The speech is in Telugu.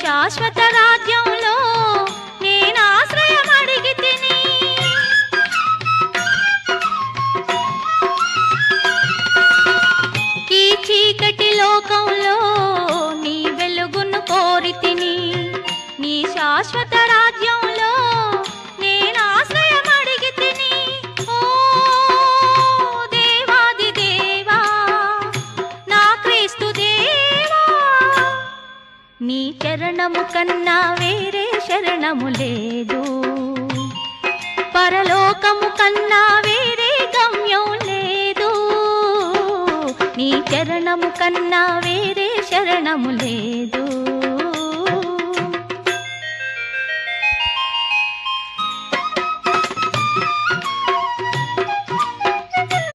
శాశ్వత రాజ్యంలో నేను ఆశ్రయం అడిగి తిని ఈ చీకటి లోకంలో నీ వెలుగును కోరి తిని నీ శాశ్వత రాజ్యం నీ చరణము కన్నా వేరే శరణము లేదు. పరలోకము కన్నా వేరే గమ్యం లేదు. నీ చరణము కన్నా వేరే శరణము లేదు.